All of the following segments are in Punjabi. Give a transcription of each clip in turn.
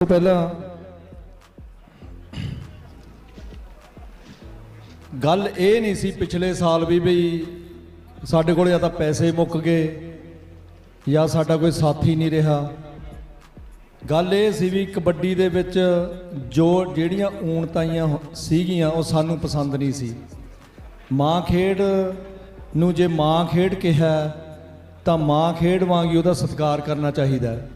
ਪਹਿਲਾਂ ਗੱਲ ਇਹ ਨਹੀਂ ਸੀ ਪਿਛਲੇ ਸਾਲ ਵੀ ਬਈ ਸਾਡੇ ਕੋਲ ਜਾਂ ਤਾਂ ਪੈਸੇ ਮੁੱਕ ਗਏ ਜਾਂ ਸਾਡਾ ਕੋਈ ਸਾਥੀ ਨਹੀਂ ਰਿਹਾ। ਗੱਲ ਇਹ ਸੀ ਵੀ ਕਬੱਡੀ ਦੇ ਵਿੱਚ ਜੋ ਜਿਹੜੀਆਂ ਊਣਤਾਈਆਂ ਸੀਗੀਆਂ ਉਹ ਸਾਨੂੰ ਪਸੰਦ ਨਹੀਂ ਸੀ। ਮਾਂ ਖੇਡ ਨੂੰ ਜੇ ਮਾਂ ਖੇਡ ਕਿਹਾ ਤਾਂ ਮਾਂ ਖੇਡ ਵਾਂਗੀ ਉਹਦਾ ਸਤਿਕਾਰ ਕਰਨਾ ਚਾਹੀਦਾ ਹੈ।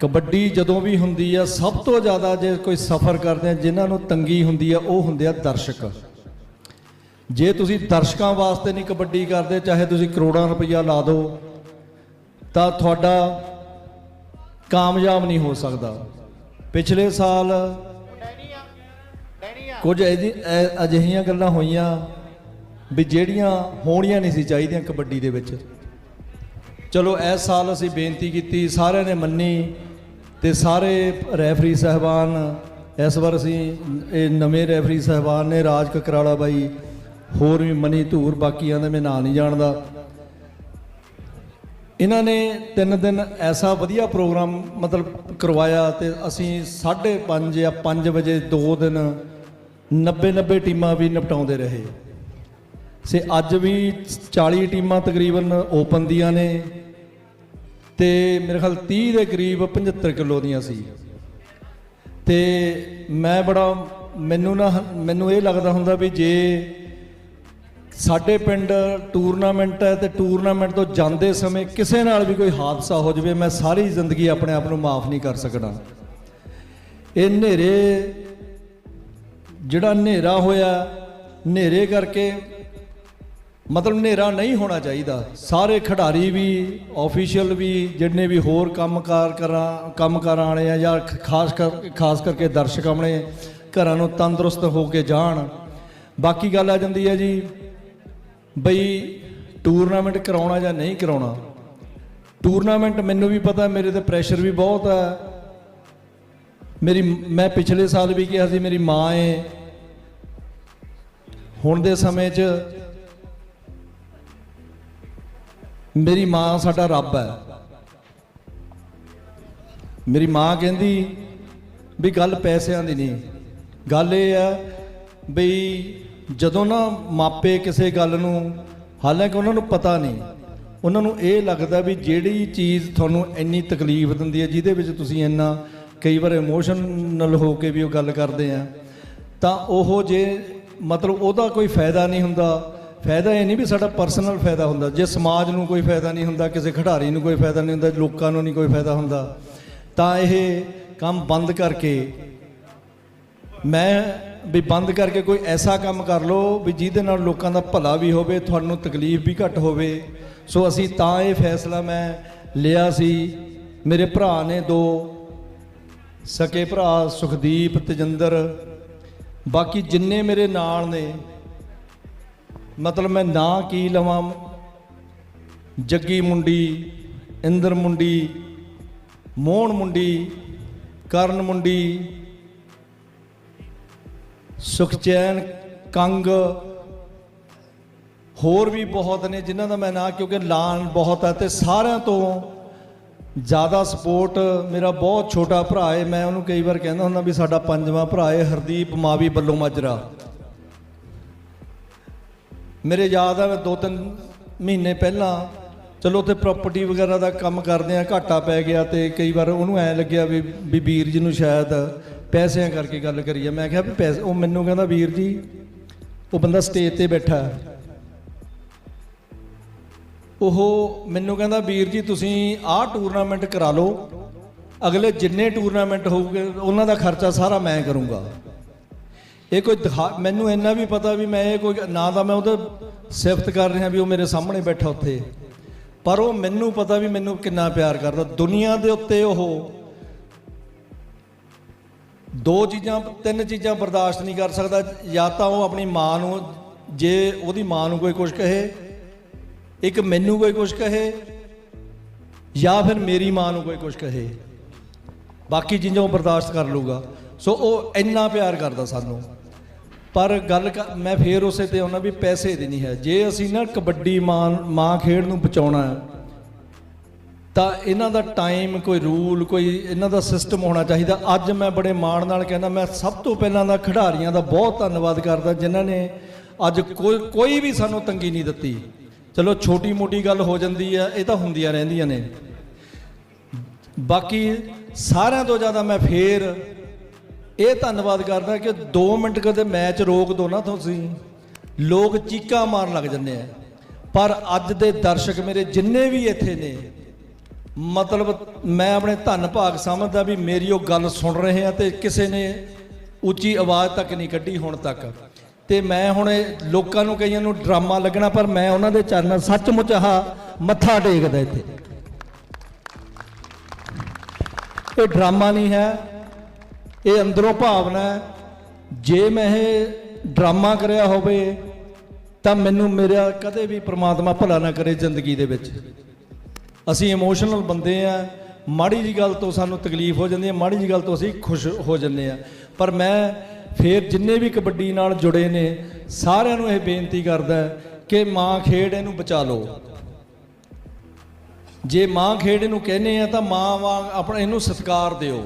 ਕਬੱਡੀ ਜਦੋਂ ਵੀ ਹੁੰਦੀ ਆ ਸਭ ਤੋਂ ਜ਼ਿਆਦਾ ਜੇ ਕੋਈ ਸਫ਼ਰ ਕਰਦੇ ਆ ਜਿਨ੍ਹਾਂ ਨੂੰ ਤੰਗੀ ਹੁੰਦੀ ਆ ਉਹ ਹੁੰਦੇ ਆ ਦਰਸ਼ਕ। ਜੇ ਤੁਸੀਂ ਦਰਸ਼ਕਾਂ ਵਾਸਤੇ ਨਹੀਂ ਕਬੱਡੀ ਕਰਦੇ ਚਾਹੇ ਤੁਸੀਂ ਕਰੋੜਾਂ ਰੁਪਈਆ ਲਾ ਦਿਓ ਤਾਂ ਤੁਹਾਡਾ ਕਾਮਯਾਬ ਨਹੀਂ ਹੋ ਸਕਦਾ। ਪਿਛਲੇ ਸਾਲ ਕੁਝ ਅਜਿਹੀਆਂ ਗੱਲਾਂ ਹੋਈਆਂ ਵੀ ਜਿਹੜੀਆਂ ਹੋਣੀਆਂ ਨਹੀਂ ਸੀ ਚਾਹੀਦੀਆਂ ਕਬੱਡੀ ਦੇ ਵਿੱਚ। ਚਲੋ, ਇਸ ਸਾਲ ਅਸੀਂ ਬੇਨਤੀ ਕੀਤੀ, ਸਾਰਿਆਂ ਨੇ ਮੰਨੀ ਤੇ ਸਾਰੇ ਰੈਫਰੀ ਸਹਿਬਾਨ, ਇਸ ਵਾਰ ਅਸੀਂ ਇਹ ਨਵੇਂ ਰੈਫਰੀ ਸਹਿਬਾਨ ਨੇ, ਰਾਜ ਕਕਰਾਲਾ ਬਾਈ, ਹੋਰ ਵੀ ਮਨੀ ਧੂਰ, ਬਾਕੀਆਂ ਦਾ ਮੈਂ ਨਾਂ ਨਹੀਂ ਜਾਣਦਾ। ਇਹਨਾਂ ਨੇ ਤਿੰਨ ਦਿਨ ਐਸਾ ਵਧੀਆ ਪ੍ਰੋਗਰਾਮ ਮਤਲਬ ਕਰਵਾਇਆ ਤੇ ਅਸੀਂ 5:30 ਜਾਂ 5 ਵਜੇ ਦੋ ਦਿਨ 90 90 ਟੀਮਾਂ ਵੀ ਨਿਪਟਾਉਂਦੇ ਰਹੇ। ਸੇ ਅੱਜ ਵੀ 40 ਟੀਮਾਂ ਤਕਰੀਬਨ ਓਪਨ ਦੀਆਂ ਨੇ ਤੇ ਮੇਰੇ ਖਿਆਲ 30 ਦੇ ਕਰੀਬ 75 ਕਿਲੋ ਦੀਆਂ ਸੀ। ਤੇ ਮੈਂ ਬੜਾ, ਮੈਨੂੰ ਨਾ, ਮੈਨੂੰ ਇਹ ਲੱਗਦਾ ਹੁੰਦਾ ਵੀ ਜੇ ਸਾਡੇ ਪਿੰਡ ਟੂਰਨਾਮੈਂਟ ਹੈ ਤੇ ਟੂਰਨਾਮੈਂਟ ਤੋਂ ਜਾਂਦੇ ਸਮੇਂ ਕਿਸੇ ਨਾਲ ਵੀ ਕੋਈ ਹਾਦਸਾ ਹੋ ਜਾਵੇ, ਮੈਂ ਸਾਰੀ ਜ਼ਿੰਦਗੀ ਆਪਣੇ ਆਪ ਨੂੰ ਮਾਫ ਨਹੀਂ ਕਰ ਸਕਦਾ। ਇਹ ਹਨੇਰੇ, ਜਿਹੜਾ ਹਨੇਰਾ ਹੋਇਆ, ਹਨੇਰੇ ਕਰਕੇ ਮਤਲਬ ਹਨੇਰਾ ਨਹੀਂ ਹੋਣਾ ਚਾਹੀਦਾ। ਸਾਰੇ ਖਿਡਾਰੀ ਵੀ ਆਫੀਸ਼ੀਅਲ ਵੀ, ਜਿੰਨੇ ਵੀ ਹੋਰ ਕੰਮਕਾਰ ਕਰਾਂ ਕੰਮਕਾਰਾਂ ਵਾਲੇ ਆ ਜਾਂ ਖਾਸ ਕਰ, ਖਾਸ ਕਰਕੇ ਦਰਸ਼ਕ ਆਪਣੇ ਘਰਾਂ ਨੂੰ ਤੰਦਰੁਸਤ ਹੋ ਕੇ ਜਾਣ। ਬਾਕੀ ਗੱਲ ਆ ਜਾਂਦੀ ਹੈ ਜੀ, ਬਈ ਟੂਰਨਾਮੈਂਟ ਕਰਾਉਣਾ ਜਾਂ ਨਹੀਂ ਕਰਾਉਣਾ। ਟੂਰਨਾਮੈਂਟ ਮੈਨੂੰ ਵੀ ਪਤਾ, ਮੇਰੇ ਤੇ ਪ੍ਰੈਸ਼ਰ ਵੀ ਬਹੁਤ ਹੈ ਮੇਰੀ ਮੈਂ ਪਿਛਲੇ ਸਾਲ ਵੀ ਕਿਹਾ ਸੀ, ਮੇਰੀ ਮਾਂ ਏ। ਹੁਣ ਦੇ ਸਮੇਂ 'ਚ ਮੇਰੀ ਮਾਂ ਸਾਡਾ ਰੱਬ ਹੈ। ਮੇਰੀ ਮਾਂ ਕਹਿੰਦੀ ਵੀ ਗੱਲ ਪੈਸਿਆਂ ਦੀ ਨਹੀਂ। ਗੱਲ ਇਹ ਹੈ ਬਈ ਜਦੋਂ ਨਾ ਮਾਪੇ ਕਿਸੇ ਗੱਲ ਨੂੰ, ਹਾਲਾਂਕਿ ਉਹਨਾਂ ਨੂੰ ਪਤਾ ਨਹੀਂ, ਉਹਨਾਂ ਨੂੰ ਇਹ ਲੱਗਦਾ ਵੀ ਜਿਹੜੀ ਚੀਜ਼ ਤੁਹਾਨੂੰ ਇੰਨੀ ਤਕਲੀਫ ਦਿੰਦੀ ਹੈ, ਜਿਹਦੇ ਵਿੱਚ ਤੁਸੀਂ ਇੰਨਾ ਕਈ ਵਾਰ ਇਮੋਸ਼ਨਲ ਹੋ ਕੇ ਵੀ ਉਹ ਗੱਲ ਕਰਦੇ ਆ, ਤਾਂ ਉਹ ਜੇ ਮਤਲਬ ਉਹਦਾ ਕੋਈ ਫਾਇਦਾ ਨਹੀਂ ਹੁੰਦਾ ਫਾਇਦਾ ਇਹ ਨਹੀਂ ਵੀ ਸਾਡਾ ਪਰਸਨਲ ਫਾਇਦਾ ਹੁੰਦਾ। ਜੇ ਸਮਾਜ ਨੂੰ ਕੋਈ ਫਾਇਦਾ ਨਹੀਂ ਹੁੰਦਾ, ਕਿਸੇ ਖਿਡਾਰੀ ਨੂੰ ਕੋਈ ਫਾਇਦਾ ਨਹੀਂ ਹੁੰਦਾ, ਲੋਕਾਂ ਨੂੰ ਨਹੀਂ ਕੋਈ ਫਾਇਦਾ ਹੁੰਦਾ, ਤਾਂ ਇਹ ਕੰਮ ਬੰਦ ਕਰਕੇ ਮੈਂ ਵੀ ਬੰਦ ਕਰਕੇ ਕੋਈ ਐਸਾ ਕੰਮ ਕਰ ਲਓ ਵੀ ਜਿਹਦੇ ਨਾਲ ਲੋਕਾਂ ਦਾ ਭਲਾ ਵੀ ਹੋਵੇ, ਤੁਹਾਨੂੰ ਤਕਲੀਫ ਵੀ ਘੱਟ ਹੋਵੇ। ਸੋ ਅਸੀਂ ਤਾਂ ਇਹ ਫੈਸਲਾ ਮੈਂ ਲਿਆ ਸੀ। ਮੇਰੇ ਭਰਾ ਨੇ ਦੋ, ਸਕੇ ਭਰਾ ਸੁਖਦੀਪ, ਤਜਿੰਦਰ, ਬਾਕੀ ਜਿੰਨੇ ਮੇਰੇ ਨਾਲ ਨੇ ਮਤਲਬ ਮੈਂ ਨਾਂ ਕੀ ਲਵਾਂ? ਜੱਗੀ ਮੁੰਡੀ, ਇੰਦਰ ਮੁੰਡੀ, ਮੋਹਨ ਮੁੰਡੀ, ਕਰਨ ਮੁੰਡੀ, ਸੁਖਚੈਨ, ਕੰਗ, ਹੋਰ ਵੀ ਬਹੁਤ ਨੇ ਜਿਨ੍ਹਾਂ ਦਾ ਮੈਂ ਨਾਂ ਕਿਉਂਕਿ ਲਾਨ ਬਹੁਤ ਹੈ ਤੇ ਸਾਰਿਆਂ ਤੋਂ ਜ਼ਿਆਦਾ ਸਪੋਰਟ ਮੇਰਾ ਬਹੁਤ ਛੋਟਾ ਭਰਾ ਹੈ। ਮੈਂ ਉਹਨੂੰ ਕਈ ਵਾਰ ਕਹਿੰਦਾ ਹੁੰਦਾ ਵੀ ਸਾਡਾ ਪੰਜਵਾਂ ਭਰਾ ਹੈ, ਹਰਦੀਪ ਮਾਵੀ ਬੱਲੋ ਮਾਜਰਾ। ਮੇਰੇ ਯਾਦ ਆ, ਮੈਂ ਦੋ ਤਿੰਨ ਮਹੀਨੇ ਪਹਿਲਾਂ, ਚਲੋ ਉੱਥੇ ਪ੍ਰਾਪਰਟੀ ਵਗੈਰਾ ਦਾ ਕੰਮ ਕਰਦੇ ਆ, ਘਾਟਾ ਪੈ ਗਿਆ ਤੇ ਕਈ ਵਾਰ ਉਹਨੂੰ ਐ ਲੱਗਿਆ ਵੀ ਵੀ ਵੀਰ ਜੀ ਨੂੰ ਸ਼ਾਇਦ ਪੈਸਿਆਂ ਕਰਕੇ ਗੱਲ ਕਰੀਏ ਮੈਂ ਕਿਹਾ ਵੀ ਪੈਸੇ, ਉਹ ਮੈਨੂੰ ਕਹਿੰਦਾ, ਵੀਰ ਜੀ, ਉਹ ਬੰਦਾ ਸਟੇਜ ਤੇ ਬੈਠਾ ਉਹ ਮੈਨੂੰ ਕਹਿੰਦਾ, ਵੀਰ ਜੀ, ਤੁਸੀਂ ਆਹ ਟੂਰਨਾਮੈਂਟ ਕਰਾ ਲਓ। ਅਗਲੇ ਜਿੰਨੇ ਟੂਰਨਾਮੈਂਟ ਹੋਊਗੇ, ਉਹਨਾਂ ਦਾ ਖਰਚਾ ਸਾਰਾ ਮੈਂ ਕਰੂੰਗਾ। ਇਹ ਕੋਈ ਦਿਖਾ ਮੈਨੂੰ ਇੰਨਾ ਵੀ ਪਤਾ ਵੀ ਮੈਂ ਇਹ ਕੋਈ ਨਾ ਤਾਂ ਮੈਂ ਉਹਦਾ ਸਿਫਤ ਕਰ ਰਿਹਾ ਵੀ ਉਹ ਮੇਰੇ ਸਾਹਮਣੇ ਬੈਠਾ ਉੱਥੇ। ਪਰ ਉਹ ਮੈਨੂੰ ਪਤਾ ਵੀ ਮੈਨੂੰ ਕਿੰਨਾ ਪਿਆਰ ਕਰਦਾ। ਦੁਨੀਆ ਦੇ ਉੱਤੇ ਉਹ ਦੋ ਚੀਜ਼ਾਂ, ਤਿੰਨ ਚੀਜ਼ਾਂ ਬਰਦਾਸ਼ਤ ਨਹੀਂ ਕਰ ਸਕਦਾ। ਜਾਂ ਤਾਂ ਉਹ ਆਪਣੀ ਮਾਂ ਨੂੰ, ਜੇ ਉਹਦੀ ਮਾਂ ਨੂੰ ਕੋਈ ਕੁਝ ਕਹੇ, ਇੱਕ ਮੈਨੂੰ ਕੋਈ ਕੁਝ ਕਹੇ, ਜਾਂ ਫਿਰ ਮੇਰੀ ਮਾਂ ਨੂੰ ਕੋਈ ਕੁਝ ਕਹੇ। ਬਾਕੀ ਚੀਜ਼ਾਂ ਉਹ ਬਰਦਾਸ਼ਤ ਕਰ ਲੂਗਾ ਸੋ ਉਹ ਇੰਨਾ ਪਿਆਰ ਕਰਦਾ ਸਾਨੂੰ। ਪਰ ਗੱਲ ਕ- ਮੈਂ ਫੇਰ ਉਸੇ ਤੇ ਆਉਣਾ ਵੀ ਪੈਸੇ ਦੀ ਨਹੀਂ ਹੈ। ਜੇ ਅਸੀਂ ਨਾ ਕਬੱਡੀ ਮਾਂ ਮਾਂ ਖੇਡ ਨੂੰ ਬਚਾਉਣਾ ਹੈ, ਤਾਂ ਇਹਨਾਂ ਦਾ ਟਾਈਮ ਕੋਈ ਰੂਲ ਕੋਈ ਇਹਨਾਂ ਦਾ ਸਿਸਟਮ ਹੋਣਾ ਚਾਹੀਦਾ। ਅੱਜ ਮੈਂ ਬੜੇ ਮਾਣ ਨਾਲ ਕਹਿੰਦਾ, ਮੈਂ ਸਭ ਤੋਂ ਪਹਿਲਾਂ ਦਾ ਖਿਡਾਰੀਆਂ ਦਾ ਬਹੁਤ ਧੰਨਵਾਦ ਕਰਦਾ, ਜਿਨ੍ਹਾਂ ਨੇ ਅੱਜ ਕੋਈ ਕੋਈ ਵੀ ਸਾਨੂੰ ਤੰਗੀ ਨਹੀਂ ਦਿੱਤੀ। ਚਲੋ ਛੋਟੀ ਮੋਟੀ ਗੱਲ ਹੋ ਜਾਂਦੀ ਹੈ, ਇਹ ਤਾਂ ਹੁੰਦੀਆਂ ਰਹਿੰਦੀਆਂ ਨੇ। ਬਾਕੀ ਸਾਰਿਆਂ ਤੋਂ ਜ਼ਿਆਦਾ ਮੈਂ ਫੇਰ ਇਹ ਧੰਨਵਾਦ ਕਰਦਾ ਕਿ 2 ਮਿੰਟ ਕਦੇ ਮੈਚ ਰੋਕ ਦੋ ਨਾ ਤੁਸੀਂ। ਲੋਕ ਚੀਕਾਂ ਮਾਰਨ ਲੱਗ ਜਾਂਦੇ ਆ। ਪਰ ਅੱਜ ਦੇ ਦਰਸ਼ਕ ਮੇਰੇ ਜਿੰਨੇ ਵੀ ਇੱਥੇ ਨੇ, ਮਤਲਬ ਮੈਂ ਆਪਣੇ ਧੰਨ ਭਾਗ ਸਮਝਦਾ ਵੀ ਮੇਰੀ ਉਹ ਗੱਲ ਸੁਣ ਰਹੇ ਆ ਤੇ ਕਿਸੇ ਨੇ ਉੱਚੀ ਆਵਾਜ਼ ਤੱਕ ਨਹੀਂ ਕੱਢੀ ਹੁਣ ਤੱਕ। ਤੇ ਮੈਂ ਹੁਣ ਲੋਕਾਂ ਨੂੰ ਕਈਆਂ ਨੂੰ ਡਰਾਮਾ ਲੱਗਣਾ, ਪਰ ਮੈਂ ਉਹਨਾਂ ਦੇ ਚਰਨਾਂ ਸੱਚਮੁੱਚ ਆਹ ਮੱਥਾ ਟੇਕਦਾ ਇੱਥੇ। ਇਹ ਡਰਾਮਾ ਨਹੀਂ ਹੈ। ਇਹ ਅੰਦਰੋਂ ਭਾਵਨਾ ਜੇ ਮੈਂ ਇਹ ਡਰਾਮਾ ਕਰਿਆ ਹੋਵੇ, ਤਾਂ ਮੈਨੂੰ ਮੇਰਾ ਕਦੇ ਵੀ ਪ੍ਰਮਾਤਮਾ ਭਲਾ ਨਾ ਕਰੇ ਜ਼ਿੰਦਗੀ ਦੇ ਵਿੱਚ। ਅਸੀਂ ਇਮੋਸ਼ਨਲ ਬੰਦੇ ਆ, ਮਾੜੀ ਜੀ ਗੱਲ ਤੋਂ ਸਾਨੂੰ ਤਕਲੀਫ ਹੋ ਜਾਂਦੀ ਹੈ, ਮਾੜੀ ਜੀ ਗੱਲ ਤੋਂ ਅਸੀਂ ਖੁਸ਼ ਹੋ ਜੰਨੇ ਆ। ਪਰ ਮੈਂ ਫੇਰ ਜਿੰਨੇ ਵੀ ਕਬੱਡੀ ਨਾਲ ਜੁੜੇ ਨੇ, ਸਾਰਿਆਂ ਨੂੰ ਇਹ ਬੇਨਤੀ ਕਰਦਾ ਕਿ ਮਾਂ ਖੇਡ ਇਹਨੂੰ ਬਚਾ ਲਓ। ਜੇ ਮਾਂ ਖੇਡ ਇਹਨੂੰ ਕਹਿੰਦੇ ਆ, ਤਾਂ ਮਾਂ ਵਾਂਗ ਆਪਣਾ ਇਹਨੂੰ ਸਤਿਕਾਰ ਦਿਓ।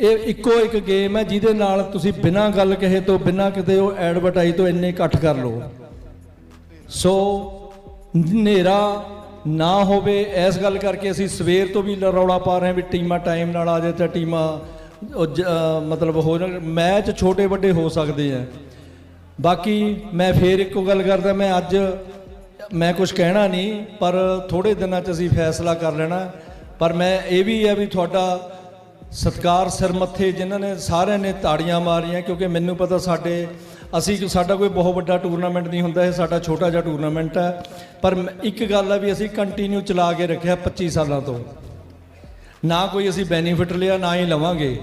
ਇਹ ਇੱਕੋ ਇੱਕ ਗੇਮ ਹੈ ਜਿਹਦੇ ਨਾਲ ਤੁਸੀਂ ਬਿਨਾਂ ਗੱਲ ਕਹੇ ਤੋਂ, ਬਿਨਾਂ ਕਿਤੇ ਉਹ ਐਡਵਰਟਾਈਜ਼ ਤੋਂ ਇੰਨੇ ਇਕੱਠ ਕਰ ਲਓ। ਸੋ ਹਨੇਰਾ ਨਾ ਹੋਵੇ, ਇਸ ਗੱਲ ਕਰਕੇ ਅਸੀਂ ਸਵੇਰ ਤੋਂ ਵੀ ਰੌਲਾ ਪਾ ਰਹੇ ਹਾਂ ਵੀ ਟੀਮਾਂ ਟਾਈਮ ਨਾਲ ਆ ਜਾਏ ਤਾਂ ਟੀਮਾਂ, ਉਹ ਜ- ਮਤਲਬ ਹੋ ਜਾਣ, ਮੈਚ ਛੋਟੇ ਵੱਡੇ ਹੋ ਸਕਦੇ ਆ। ਬਾਕੀ ਮੈਂ ਫੇਰ ਇੱਕੋ ਗੱਲ ਕਰਦਾ, ਮੈਂ ਅੱਜ, ਮੈਂ ਕੁਝ ਕਹਿਣਾ ਨਹੀਂ, ਪਰ ਥੋੜੇ ਦਿਨਾਂ 'ਚ ਅਸੀਂ ਫੈਸਲਾ ਕਰ ਲੈਣਾ। ਪਰ ਮੈਂ ਇਹ ਵੀ ਹੈ ਵੀ ਤੁਹਾਡਾ ਸਤਕਾਰ ਸਿਰ ਮੱਥੇ ਜਿਨ੍ਹਾਂ ਨੇ ਸਾਰਿਆਂ ਨੇ ਤਾੜੀਆਂ ਮਾਰੀਆਂ, ਕਿਉਂਕਿ ਮੈਨੂੰ ਪਤਾ ਸਾਡੇ, ਅਸੀਂ ਸਾਡਾ ਕੋਈ ਬਹੁਤ ਵੱਡਾ ਟੂਰਨਾਮੈਂਟ ਨਹੀਂ ਹੁੰਦਾ, ਇਹ ਸਾਡਾ ਛੋਟਾ ਜਿਹਾ ਟੂਰਨਾਮੈਂਟ ਹੈ। ਪਰ ਮ- ਇੱਕ ਗੱਲ ਹੈ ਵੀ ਅਸੀਂ ਕੰਟੀਨਿਊ ਚਲਾ ਕੇ ਰੱਖਿਆ 25 ਸਾਲਾਂ ਤੋਂ। ਨਾ ਕੋਈ ਅਸੀਂ ਬੈਨੀਫਿਟ ਲਿਆ, ਨਾ ਹੀ ਲਵਾਂਗੇ।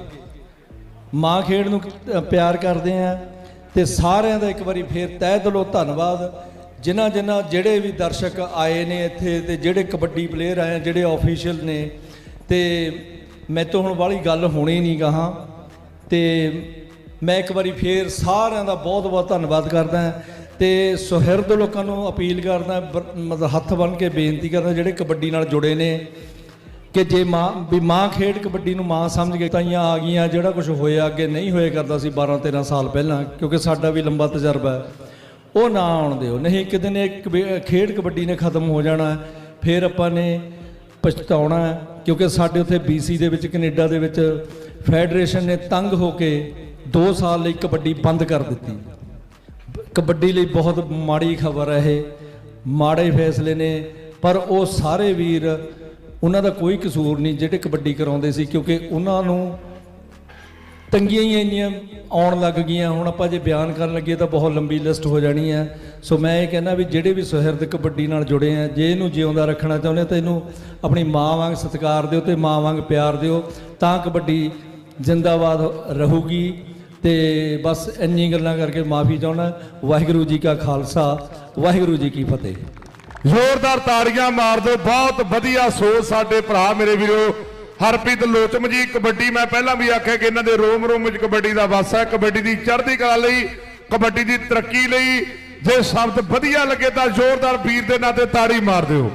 ਮਾਂ ਖੇਡ ਨੂੰ ਪਿਆਰ ਕਰਦੇ ਆ ਤੇ ਸਾਰਿਆਂ ਦਾ ਇੱਕ ਵਾਰੀ ਫੇਰ ਤਹਿ ਦਿਲੋਂ ਧੰਨਵਾਦ। ਜਿਨ੍ਹਾਂ ਜਿਨ੍ਹਾਂ ਜਿਹੜੇ ਵੀ ਦਰਸ਼ਕ ਆਏ ਨੇ ਇੱਥੇ ਤੇ ਜਿਹੜੇ ਕਬੱਡੀ ਪਲੇਅਰ ਆਏ ਜਿਹੜੇ ਆਫੀਸ਼ੀਅਲ ਨੇ, ਤੇ ਮੈਥੋਂ ਹੁਣ ਵਾਲੀ ਗੱਲ ਹੋਣੀ ਨਹੀਂ ਗਾਹਾਂ ਤੇ ਮੈਂ ਇੱਕ ਵਾਰੀ ਫੇਰ ਸਾਰਿਆਂ ਦਾ ਬਹੁਤ ਬਹੁਤ ਧੰਨਵਾਦ ਕਰਦਾ ਹਾਂ ਤੇ ਸੁਹਿਰਦ ਲੋਕਾਂ ਨੂੰ ਅਪੀਲ ਕਰਦਾ ਬ- ਮਤਲਬ ਹੱਥ ਬੰਨ੍ਹ ਕੇ ਬੇਨਤੀ ਕਰਦਾ ਜਿਹੜੇ ਕਬੱਡੀ ਨਾਲ ਜੁੜੇ ਨੇ ਕਿ ਜੇ ਮਾਂ ਵੀ ਮਾਂ ਖੇਡ ਕਬੱਡੀ ਨੂੰ ਮਾਂ ਸਮਝ ਕੇ ਤਾਈਆਂ ਆ ਗਈਆਂ, ਜਿਹੜਾ ਕੁਝ ਹੋਇਆ ਅੱਗੇ ਨਹੀਂ ਹੋਇਆ ਕਰਦਾ ਸੀ 12 13 ਸਾਲ ਪਹਿਲਾਂ, ਕਿਉਂਕਿ ਸਾਡਾ ਵੀ ਲੰਬਾ ਤਜਰਬਾ ਹੈ, ਉਹ ਨਾ ਆਉਣ ਦਿਓ। ਨਹੀਂ ਇੱਕ ਦਿਨ ਇਹ ਕਬ- ਖੇਡ ਕਬੱਡੀ ਨੇ ਖਤਮ ਹੋ ਜਾਣਾ, ਫਿਰ ਆਪਾਂ ਨੇ ਪਛਤਾਉਣਾ ਕਿਉਂਕਿ ਸਾਡੇ ਉੱਥੇ BC ਦੇ ਵਿੱਚ, ਕੈਨੇਡਾ ਦੇ ਵਿੱਚ ਫੈਡਰੇਸ਼ਨ ਨੇ ਤੰਗ ਹੋ ਕੇ 2 ਸਾਲ ਲਈ ਕਬੱਡੀ ਬੰਦ ਕਰ ਦਿੱਤੀ। ਕਬੱਡੀ ਲਈ ਬਹੁਤ ਮਾੜੀ ਖਬਰ ਹੈ ਇਹ, ਮਾੜੇ ਫੈਸਲੇ ਨੇ, ਪਰ ਉਹ ਸਾਰੇ ਵੀਰ, ਉਹਨਾਂ ਦਾ ਕੋਈ ਕਸੂਰ ਨਹੀਂ ਜਿਹੜੇ ਕਬੱਡੀ ਕਰਾਉਂਦੇ ਸੀ, ਕਿਉਂਕਿ ਉਹਨਾਂ ਨੂੰ ਤੰਗੀਆਂ ਹੀ ਇੰਨੀਆਂ ਆਉਣ ਲੱਗ ਗਈਆਂ। ਹੁਣ ਆਪਾਂ ਜੇ ਬਿਆਨ ਕਰਨ ਲੱਗੇ ਤਾਂ ਬਹੁਤ ਲੰਬੀ ਲਿਸਟ ਹੋ ਜਾਣੀ ਹੈ। ਸੋ ਮੈਂ ਇਹ ਕਹਿੰਦਾ ਵੀ ਜਿਹੜੇ ਵੀ ਸੁਹਿਰਦ ਕਬੱਡੀ ਨਾਲ ਜੁੜੇ ਆ, ਜੇ ਇਹਨੂੰ ਜਿਉਂਦਾ ਰੱਖਣਾ ਚਾਹੁੰਦੇ ਤਾਂ ਇਹਨੂੰ ਆਪਣੀ ਮਾਂ ਵਾਂਗ ਸਤਿਕਾਰ ਦਿਓ ਤੇ ਮਾਂ ਵਾਂਗ ਪਿਆਰ ਦਿਓ। ਤਾਂ ਕਬੱਡੀ ਜਿੰਦਾਬਾਦ ਰਹੂਗੀ ਤੇ ਬਸ ਇੰਨੀ ਗੱਲਾਂ ਕਰਕੇ ਮਾਫੀ ਚਾਹੁੰਦਾ। ਵਾਹਿਗੁਰੂ ਜੀ ਕਾ ਖਾਲਸਾ, ਵਾਹਿਗੁਰੂ ਜੀ ਕੀ ਫਤਿਹ। ਜ਼ੋਰਦਾਰ ਤਾੜੀਆਂ ਮਾਰ ਦਿਓ। ਬਹੁਤ ਵਧੀਆ ਸੋਚ ਸਾਡੇ ਭਰਾ ਮੇਰੇ ਵੀਰੋ। ਹਰਪ੍ਰੀਤ ਲੋਚਮ ਜੀ, ਕਬੱਡੀ ਮੈਂ ਪਹਿਲਾਂ ਵੀ ਆਖਿਆ ਕਿ ਇਹਨਾਂ ਦੇ ਰੋਮ ਰੋਮ ਵਿੱਚ ਕਬੱਡੀ ਦਾ ਵਾਸਾ ਹੈ। ਕਬੱਡੀ ਦੀ ਚੜ੍ਹਦੀ ਕਲਾ ਲਈ, ਕਬੱਡੀ ਦੀ ਤਰੱਕੀ ਲਈ ਜੇ ਸ਼ਬਦ ਵਧੀਆ ਲੱਗੇ ਤਾਂ ਜ਼ੋਰਦਾਰ ਵੀਰ ਦੇ ਨਾਂ ਤੇ ਤਾੜੀ ਮਾਰ ਦਿਓ।